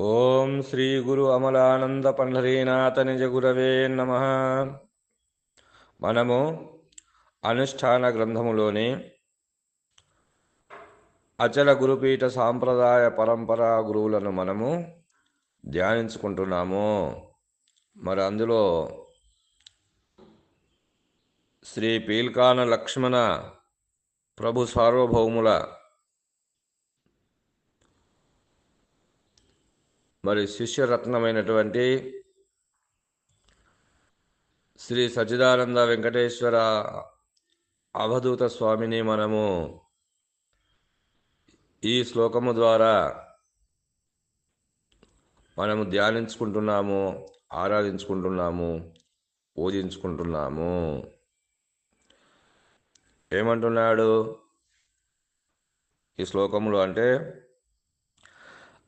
ఓం శ్రీ గురు అమలానంద పండరీనాథ నిజ గురవే నమ. మనము అనుష్ఠాన గ్రంథములోని అచల గురుపీఠ సాంప్రదాయ పరంపరా గురువులను మనము ధ్యానించుకుంటున్నాము. మరి అందులో శ్రీ పీల్కాన లక్ష్మణ ప్రభు సార్వభౌముల మరి శిష్యరత్నమైనటువంటి శ్రీ సచ్చిదానంద వెంకటేశ్వర అవధూత స్వామిని మనము ఈ శ్లోకము ద్వారా మనము ధ్యానించుకుంటున్నాము ఆరాధించుకుంటున్నాము పూజించుకుంటున్నాము. ఏమంటున్నాడు ఈ శ్లోకములు అంటే అచల పూర్ణ కేవలాత్మ సస్వరోపదీపకం పీలుకాన లక్ష్మణాఖ్య దేశికేంద్ర కారణం బృహద్వాసిష్ట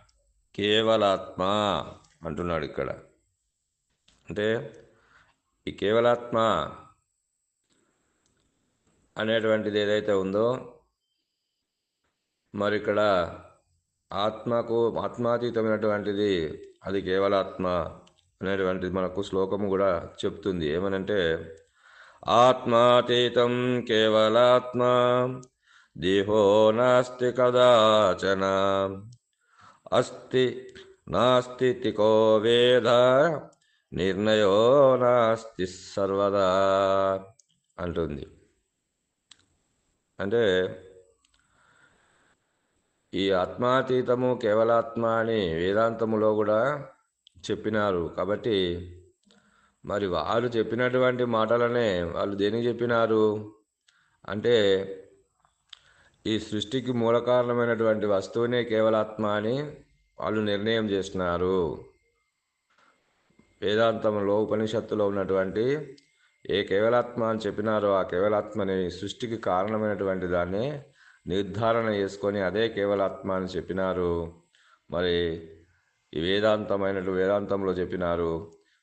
కేవలాత్మ అంటున్నాడు ఇక్కడ. అంటే ఈ కేవలాత్మ అనేటువంటిది ఏదైతే ఉందో మరి ఇక్కడ ఆత్మకు ఆత్మాతీతమైనటువంటిది అది కేవలాత్మ అనేటువంటిది మనకు శ్లోకము కూడా చెప్తుంది. ఏమనంటే ఆత్మాతీతం కేవలాత్మ దేహో నాస్తి కదాచన. అస్తి నాస్తి తికో వేద నిర్ణయో నాస్తి సర్వదా అంటుంది. అంటే ఈ ఆత్మాతీతము కేవలాత్మ అని వేదాంతములో కూడా చెప్పినారు. కాబట్టి మరి వారు చెప్పినటువంటి మాటలనే వాళ్ళు దేనికి చెప్పినారు? అంటే ఈ సృష్టికి మూల కారణమైనటువంటి వస్తువునే కేవలాత్మ అని వాళ్ళు నిర్ణయం చేస్తున్నారు. వేదాంతంలో ఉపనిషత్తులో ఉన్నటువంటి ఏ కేవలాత్మ అని చెప్పినారో ఆ కేవలాత్మని సృష్టికి కారణమైనటువంటి దాన్ని నిర్ధారణ చేసుకొని అదే కేవలాత్మ అని చెప్పినారు. మరి ఈ వేదాంతమైనటు వేదాంతంలో చెప్పినారు.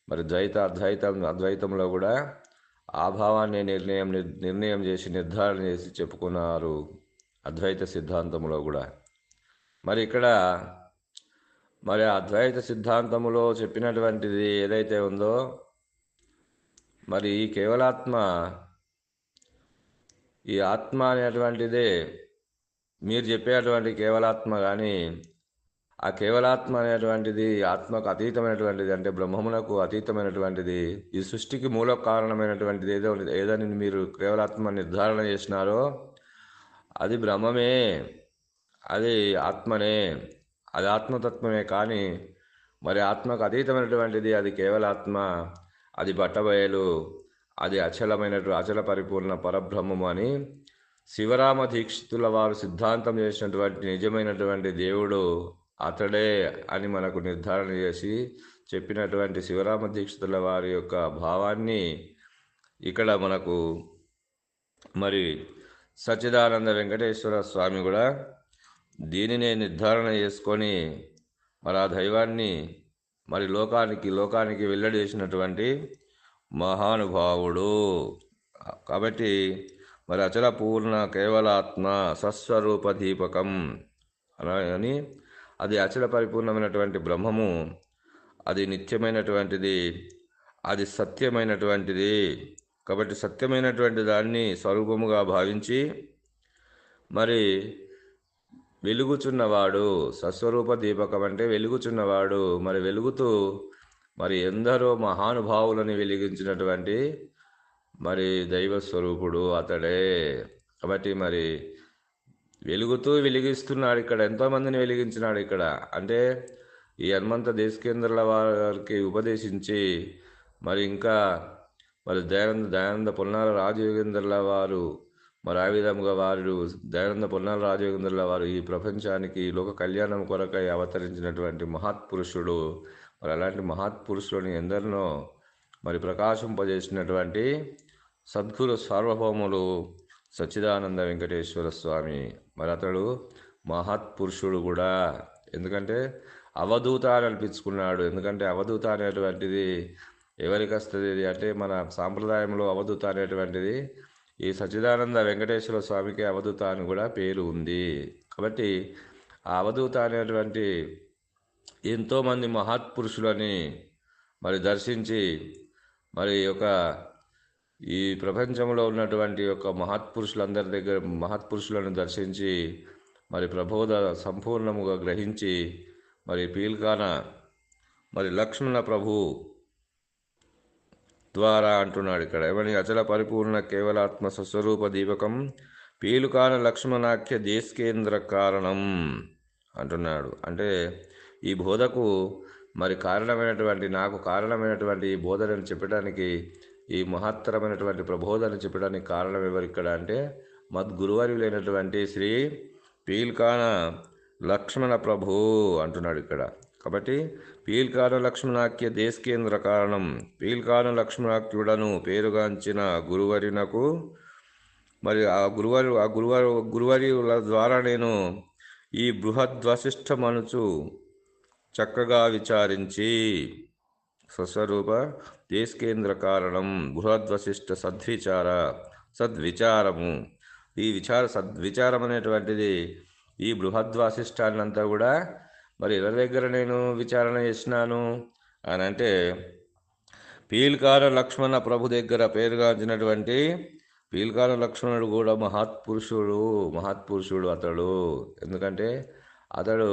మరి ద్వైత అద్వైతం అద్వైతంలో కూడా ఆ భావాన్ని నిర్ణయం నిర్ణయం చేసి నిర్ధారణ చేసి చెప్పుకున్నారు అద్వైత సిద్ధాంతంలో కూడా. మరి ఇక్కడ మరి అద్వైత సిద్ధాంతములో చెప్పినటువంటిది ఏదైతే ఉందో మరి ఈ కేవలాత్మ ఈ ఆత్మ అనేటువంటిదే మీరు చెప్పేటువంటి కేవలాత్మ కానీ ఆ కేవలాత్మ అనేటువంటిది ఆత్మకు అతీతమైనటువంటిది అంటే బ్రహ్మమునకు అతీతమైనటువంటిది ఈ సృష్టికి మూల కారణమైనటువంటిది ఏదో ఏదని మీరు కేవలాత్మ నిర్ధారణ చేసినారో అది బ్రహ్మమే అది ఆత్మనే. అది ఆత్మతత్వమే కానీ మరి ఆత్మకు అతీతమైనటువంటిది అది కేవలాత్మ అది బట్టబయలు అది అచలమైనటు అచల పరిపూర్ణ పరబ్రహ్మము అని శివరామ దీక్షితుల వారు సిద్ధాంతం చేసినటువంటి నిజమైనటువంటి దేవుడు అతడే అని మనకు నిర్ధారణ చేసి చెప్పినటువంటి శివరామ దీక్షితుల వారి యొక్క భావాన్ని ఇక్కడ మనకు మరి సచ్చిదానంద వెంకటేశ్వర స్వామి కూడా దీనినే నిర్ధారణ చేసుకొని మరి ఆ దైవాన్ని మరి లోకానికి లోకానికి వెల్లడేసినటువంటి మహానుభావుడు. కాబట్టి మరి అచల పూర్ణ కేవలాత్మ సస్వరూప దీపకం అని అది అచల పరిపూర్ణమైనటువంటి బ్రహ్మము. అది నిత్యమైనటువంటిది అది సత్యమైనటువంటిది. కాబట్టి సత్యమైనటువంటి దాన్ని స్వరూపముగా భావించి మరి వెలుగుచున్నవాడు సస్వరూప దీపకం అంటే వెలుగుచున్నవాడు. మరి వెలుగుతూ మరి ఎందరో మహానుభావులని వెలిగించినటువంటి మరి దైవ స్వరూపుడు అతడే. కాబట్టి మరి వెలుగుతూ వెలిగిస్తున్నాడు ఇక్కడ ఎంతోమందిని వెలిగించినాడు ఇక్కడ. అంటే ఈ హనుమంత దేశకేంద్రుల వారికి ఉపదేశించి మరి ఇంకా మరి దయానంద దయానంద పొన్నాల రాజయోగేంద్రుల వారు మరి ఆ విధముగా వారు దయానంద పొన్నాల రాజయోగేంద్రుల వారు ఈ ప్రపంచానికి లోక కళ్యాణం కొరకై అవతరించినటువంటి మహాత్పురుషుడు. మరి అలాంటి మహాత్పురుషులని ఎందరినో మరి ప్రకాశింపజేసినటువంటి సద్గురు సార్వభౌములు సచ్చిదానంద వెంకటేశ్వర స్వామి. మరి అతడు మహత్పురుషుడు కూడా. ఎందుకంటే అవధూత అని అనిపించుకున్నాడు. ఎందుకంటే అవధూత అనేటువంటిది ఎవరికి వస్తుంది? అంటే మన సాంప్రదాయంలో అవధూత అనేటువంటిది ఈ సచ్చిదానంద వెంకటేశ్వర స్వామికి అవధూత అని కూడా పేరు ఉంది. కాబట్టి ఆ అవధూత అనేటువంటి ఎంతోమంది మహాత్పురుషులని మరి దర్శించి మరి ఒక ఈ ప్రపంచంలో ఉన్నటువంటి యొక్క మహాత్పురుషులందరి దగ్గర మహాత్పురుషులను దర్శించి మరి ప్రబోధ సంపూర్ణముగా గ్రహించి మరి పీల్కాన మరి లక్ష్మణ ప్రభు ద్వారా అంటున్నాడు ఇక్కడ. ఏమని అచల పరిపూర్ణ కేవలాత్మ స్వస్వరూప దీపకం పీలుకాన లక్ష్మణాఖ్య దేశకేంద్ర కారణం అంటున్నాడు. అంటే ఈ బోధకు మరి కారణమైనటువంటి నాకు కారణమైనటువంటి ఈ బోధనని చెప్పడానికి ఈ మహత్తరమైనటువంటి ప్రబోధన చెప్పడానికి కారణం ఎవరు ఇక్కడ అంటే మద్గురువర్యులైనటువంటి శ్రీ పీల్కాన లక్ష్మణ ప్రభు అంటున్నాడు ఇక్కడ. కాబట్టి పీల్కాన లక్ష్మణాఖ్య దేశకేంద్ర కారణం. పీల్కాన లక్ష్మణాఖ్యుడను పేరుగాంచిన గురువరినకు మరి ఆ గురువారి ఆ గురువారి గురువారి ద్వారా నేను ఈ బృహద్వశిష్ఠ మనుచు చక్కగా విచారించి స్వస్వరూప దేశకేంద్ర కారణం బృహద్వశిష్ట సద్విచార సద్విచారము. ఈ విచార సద్విచారం అనేటువంటిది ఈ బృహద్వాసిష్టాన్నంతా కూడా మరి ఎవరి దగ్గర నేను విచారణ చేసినాను? అని అంటే పీల్కార లక్ష్మణ ప్రభు దగ్గర పేరుగాంచినటువంటి పీల్కార లక్ష్మణుడు కూడా మహాత్పురుషుడు మహాత్పురుషుడు అతడు. ఎందుకంటే అతడు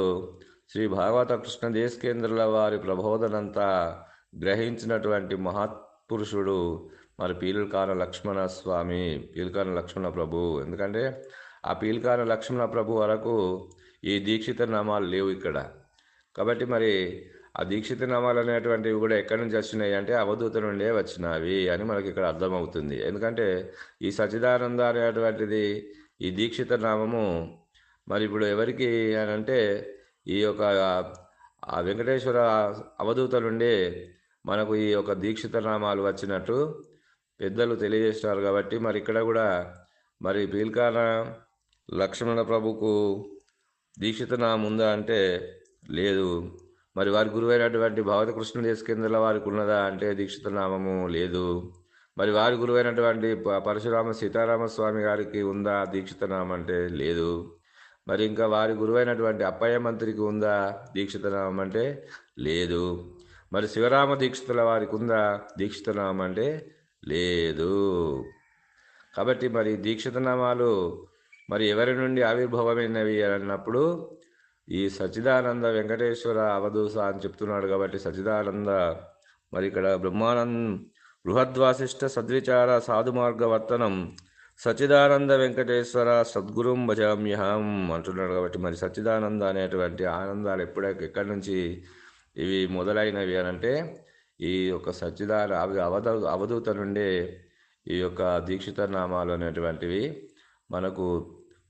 శ్రీ భాగవత కృష్ణ దేశకేంద్రుల వారి ప్రబోధనంతా గ్రహించినటువంటి మహాత్పురుషుడు. మరి పీల్కాన లక్ష్మణ స్వామి పీల్కాన లక్ష్మణ ప్రభు. ఎందుకంటే ఆ పీల్కాన లక్ష్మణ ప్రభు వరకు ఈ దీక్షిత నామాలు లేవు ఇక్కడ. కాబట్టి మరి ఆ దీక్షిత నామాలు అనేటువంటివి కూడా ఎక్కడి నుంచి వచ్చినాయి అంటే అవధూత నుండే వచ్చినవి అని మనకి ఇక్కడ అర్థమవుతుంది. ఎందుకంటే ఈ సచిదానంద అనేటువంటిది ఈ దీక్షిత నామము మరి ఇప్పుడు ఎవరికి అని అంటే ఈ యొక్క ఆ వెంకటేశ్వర అవధూత నుండే మనకు ఈ యొక్క దీక్షిత నామాలు వచ్చినట్టు పెద్దలు తెలియజేస్తున్నారు కాబట్టి మరి ఇక్కడ కూడా మరి పీల్కాన లక్ష్మణ ప్రభుకు దీక్షిత నామం ఉందా అంటే లేదు. మరి వారి గురువైనటువంటి భగవత కృష్ణ దేశకేంద్రుల వారికి ఉన్నదా అంటే దీక్షిత నామము లేదు. మరి వారి గురువైనటువంటి పరశురామ సీతారామస్వామి గారికి ఉందా దీక్షిత నామం అంటే లేదు. మరి ఇంకా వారి గురువైనటువంటి అప్పయ్య మంత్రికి ఉందా దీక్షిత నామం అంటే లేదు. మరి శివరామ దీక్షితుల వారికి ఉందా దీక్షిత నామం అంటే లేదు. కాబట్టి మరి దీక్షిత నామాలు మరి ఎవరి నుండి ఆవిర్భవమైనవి అని అన్నప్పుడు ఈ సచిదానంద వెంకటేశ్వర అవధూస అని చెప్తున్నాడు కాబట్టి సచిదానంద మరి ఇక్కడ బ్రహ్మానంద్ బృహద్వాసిష్ట సద్విచార సాధుమార్గ వర్తనం సచిదానంద వెంకటేశ్వర సద్గురుం భజామ్యహం అంటున్నాడు కాబట్టి మరి సచిదానంద అనేటువంటి ఆనందాలు ఎప్పుడ ఎక్కడి నుంచి ఇవి మొదలైనవి అని అంటే ఈ యొక్క సచిదాన అవి అవధ అవధూత నుండే ఈ యొక్క దీక్షిత నామాలు అనేటువంటివి మనకు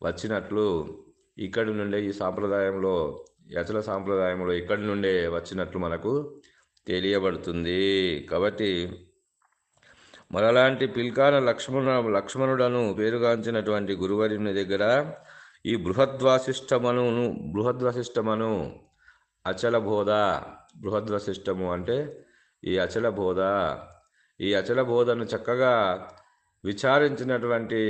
వచ్చినట్లు ఇక్కడి నుండే ఈ సాంప్రదాయంలో యచల సాంప్రదాయంలో ఇక్కడి నుండే వచ్చినట్లు మనకు తెలియబడుతుంది. కాబట్టి మరలాంటి పిల్కాన లక్ష్మణ లక్ష్మణుడను పేరుగాంచినటువంటి గురువరిని దగ్గర ఈ బృహద్వాసిష్టమను బృహద్వశిష్టమను అచల బోధ బృహద్వశిష్టము అంటే ఈ అచల బోధ ఈ అచల బోధను చక్కగా విచారించినటువంటి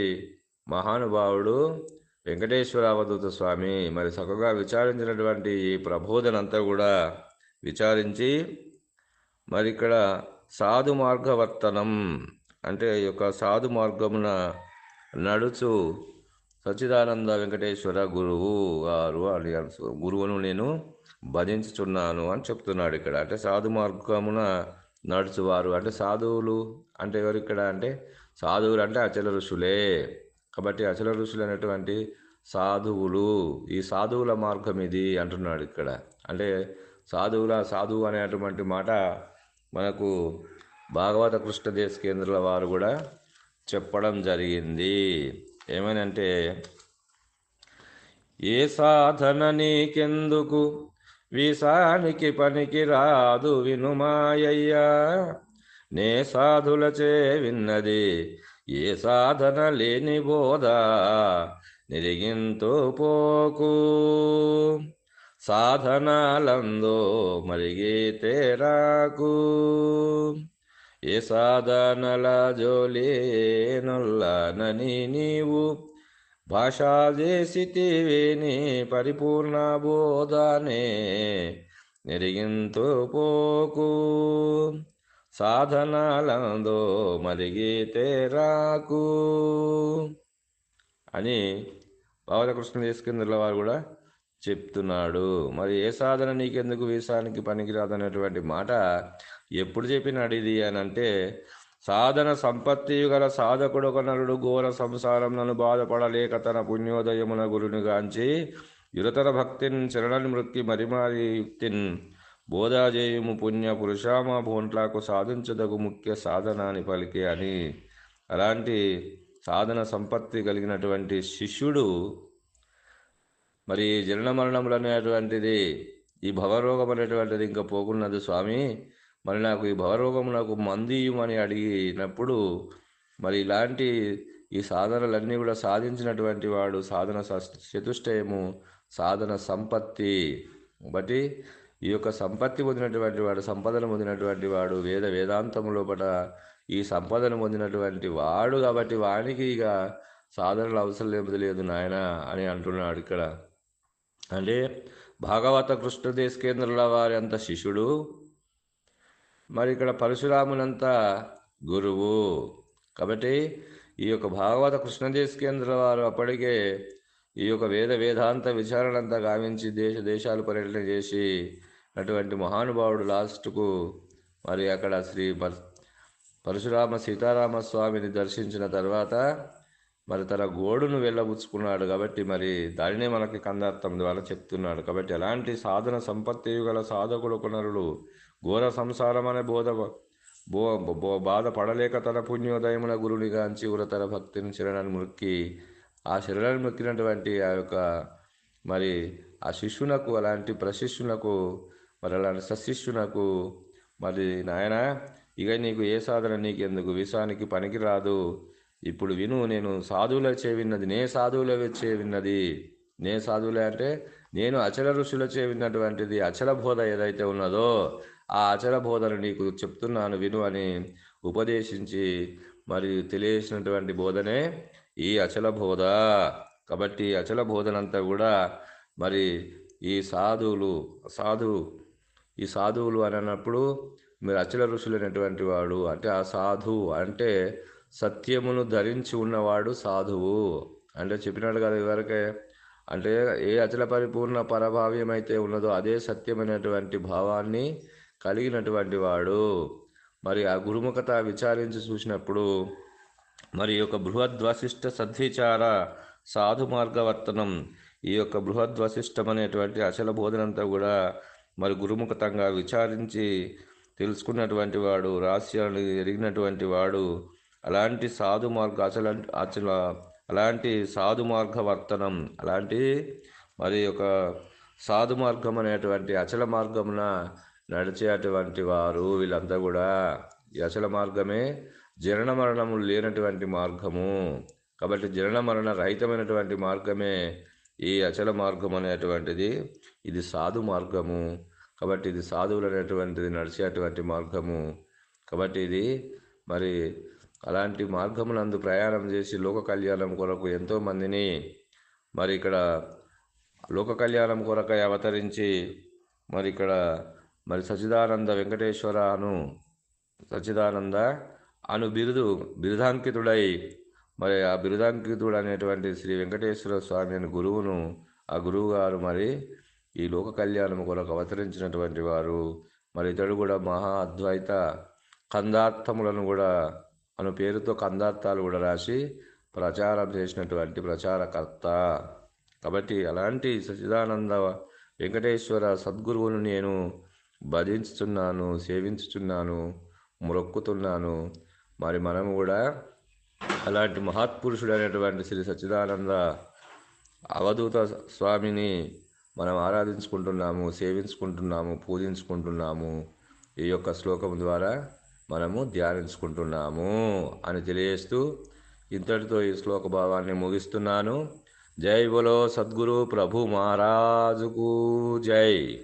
మహానుభావుడు వెంకటేశ్వర అవధూత స్వామి మరి చక్కగా విచారించినటువంటి ఈ ప్రబోధనంతా కూడా విచారించి మరి ఇక్కడ సాధు మార్గవర్తనం అంటే ఈ యొక్క సాధు మార్గమున నడుచు సచ్చిదానంద వెంకటేశ్వర గురువు గారు అని గురువును నేను భజించుచున్నాను అని చెప్తున్నాడు ఇక్కడ. అంటే సాధు మార్గమున నడుచువారు. అంటే సాధువులు అంటే ఎవరు ఇక్కడ? అంటే సాధువులు అంటే అచల ఋషులే. కాబట్టి అచల ఋషులు అనేటువంటి సాధువులు ఈ సాధువుల మార్గం ఇది అంటున్నాడు ఇక్కడ. అంటే సాధువుల సాధువు అనేటువంటి మాట మనకు భాగవత కృష్ణ దేశ కేంద్రాల వారు కూడా చెప్పడం జరిగింది. ఏమని అంటే ఏ సాధన నీకెందుకు? వీసానికి పనికి రాదు వినుమాయ్యా నే సాధులచే విన్నది. ఏ సాధన లేని బోధ నిరిగింతో పోకు సాధనాలందో మరిగితే రాకు ఏ సాధనల జోలేనుల్లనని నీవు భాషా చేసితివేని పరిపూర్ణ బోధనే నిరిగింతో పోకు సాధనాలందో మరిగితే రాకు. అని భావతకృష్ణ తీసుకుందుల వారు కూడా చెప్తున్నాడు. మరి ఏ సాధన నీకెందుకు వీసానికి పనికిరాదనేటువంటి మాట ఎప్పుడు చెప్పినాడు ఇది అని అంటే సాధన సంపత్తి గల సాధకుడు ఒక నరుడు ఘోర సంసారం నన్ను బాధపడలేక తన పుణ్యోదయమున గురుని గాంచి యురతర భక్తిన్ శరణన్ మృక్కి మరిమారి యుక్తిన్ బోధాజేయము పుణ్య పురుషామ భోంట్లాకు సాధించదగు ముఖ్య సాధన అని పలికే అని. అలాంటి సాధన సంపత్తి కలిగినటువంటి శిష్యుడు మరి జనన మరణములు అనేటువంటిది ఈ భవరోగం అనేటువంటిది ఇంకా పోకున్నది స్వామి. మరి నాకు ఈ భవరోగం నాకు మందీయమని అడిగినప్పుడు మరి ఇలాంటి ఈ సాధనలన్నీ కూడా సాధించినటువంటి వాడు సాధన చతుష్టయము సాధన సంపత్తి. బట్టి ఈ యొక్క సంపత్తి పొందినటువంటి వాడు సంపదను పొందినటువంటి వాడు వేద వేదాంతం లోపల ఈ సంపదను పొందినటువంటి వాడు కాబట్టి వానికి ఇక సాధనలు అవసరం లేదు లేదు నాయన అని అంటున్నాడు ఇక్కడ. అంటే భాగవత కృష్ణదేశకేంద్రుల వారి అంత శిష్యుడు. మరి ఇక్కడ పరశురామునంత గురువు. కాబట్టి ఈ యొక్క భాగవత కృష్ణదేశకేంద్ర వారు అప్పటికే ఈ యొక్క వేద వేదాంత విచారణ అంతా గావించి దేశ దేశాలు పర్యటన చేసి అటువంటి మహానుభావుడు లాస్ట్కు మరి అక్కడ శ్రీ పరశురామ సీతారామ స్వామిని దర్శించిన తర్వాత మరి తన గోడును వెళ్ళబుచ్చుకున్నాడు కాబట్టి మరి దానినే మనకి కందార్థం ద్వారా చెప్తున్నాడు. కాబట్టి ఎలాంటి సాధన సంపత్తి గల సాధకుడు కునరుడు. ఘోర సంసారం అనే బోధ బో బో తన పుణ్యోదయమున గురునిగాంచి ఉరతర భక్తిని చిరణాన్ని మొక్కి ఆ శరీరాన్ని మొక్కినటువంటి ఆ యొక్క మరి ఆ శిష్యునకు అలాంటి ప్రశిష్యునకు మరి అలాంటి సశిష్యునకు మరి నాయన ఇక నీకు ఏ సాధన నీకు ఎందుకు విషానికి పనికిరాదు. ఇప్పుడు విను నేను సాధువుల చే విన్నది నే సాధువుల చే విన్నది. నే సాధువులే అంటే నేను అచల ఋషుల చే విన్నటువంటిది అచల బోధ ఏదైతే ఉన్నదో ఆ అచల బోధను నీకు చెప్తున్నాను విను అని ఉపదేశించి మరి తెలియసినటువంటి బోధనే ఈ అచల బోధ. కాబట్టి అచల బోధనంతా కూడా మరి ఈ సాధువులు సాధు ఈ సాధువులు అని అన్నప్పుడు మీరు అచల ఋషులు అనేటువంటి వాడు అంటే ఆ సాధు అంటే సత్యమును ధరించి ఉన్నవాడు సాధువు. అంటే చెప్పినాడు కదా ఇవరకే అంటే ఏ అచల పరిపూర్ణ పరభావ్యం అయితే ఉన్నదో అదే సత్యమైనటువంటి భావాన్ని కలిగినటువంటి వాడు. మరి ఆ గురుముఖత విచారించి చూసినప్పుడు మరి యొక్క బృహద్వశిష్ట సద్విచార సాధు మార్గవర్తనం ఈ యొక్క బృహద్వశిష్టం అనేటువంటి అచల బోధనంతా కూడా మరి గురుముఖతంగా విచారించి తెలుసుకున్నటువంటి వాడు రహస్యాలను ఎరిగినటువంటి వాడు అలాంటి సాధు మార్గ అచల అచల అలాంటి సాధు మార్గ వర్తనం అలాంటి మరి ఒక సాధు మార్గం అనేటువంటి అచల మార్గమున నడిచేటువంటి వారు వీళ్ళంతా కూడా ఈ అచల మార్గమే జనన మరణములు లేనటువంటి మార్గము. కాబట్టి జనన మరణ రహితమైనటువంటి మార్గమే ఈ అచల మార్గం అనేటువంటిది. ఇది సాధు మార్గము. కాబట్టి ఇది సాధువులు అనేటువంటిది నడిచేటువంటి మార్గము. కాబట్టి ఇది మరి అలాంటి మార్గమునందు ప్రయాణం చేసి లోక కళ్యాణం కొరకు ఎంతోమందిని మరి ఇక్కడ లోక కళ్యాణం కొరకై అవతరించి మరి ఇక్కడ మరి సచిదానంద వెంకటేశ్వర అను సచిదానంద అను బిరుదు బిరుదాంకితుడై మరి ఆ బిరుదాంకితుడు అనేటువంటి శ్రీ వెంకటేశ్వర స్వామి అని గురువును ఆ గురువు గారు మరి ఈ లోక కళ్యాణం కొరకు అవతరించినటువంటి వారు మరి ఇతడు కూడా మహా అద్వైత కందార్థములను కూడా అను పేరుతో కందార్థాలు కూడా రాసి ప్రచారం చేసినటువంటి ప్రచారకర్త. కాబట్టి అలాంటి సచిదానంద వెంకటేశ్వర సద్గురువును నేను భజించుతున్నాను సేవించుతున్నాను మొక్కుతున్నాను మరి మనము కూడా అలాంటి మహాత్పురుషుడు అనేటువంటి శ్రీ సచ్చిదానంద అవధూత స్వామిని మనం ఆరాధించుకుంటున్నాము సేవించుకుంటున్నాము పూజించుకుంటున్నాము. ఈ యొక్క శ్లోకం ద్వారా మనము ధ్యానించుకుంటున్నాము అని తెలియజేస్తూ ఇంతటితో ఈ శ్లోక భావాన్ని ముగిస్తున్నాను. జై బోలో సద్గురు ప్రభు మహారాజుకు జై.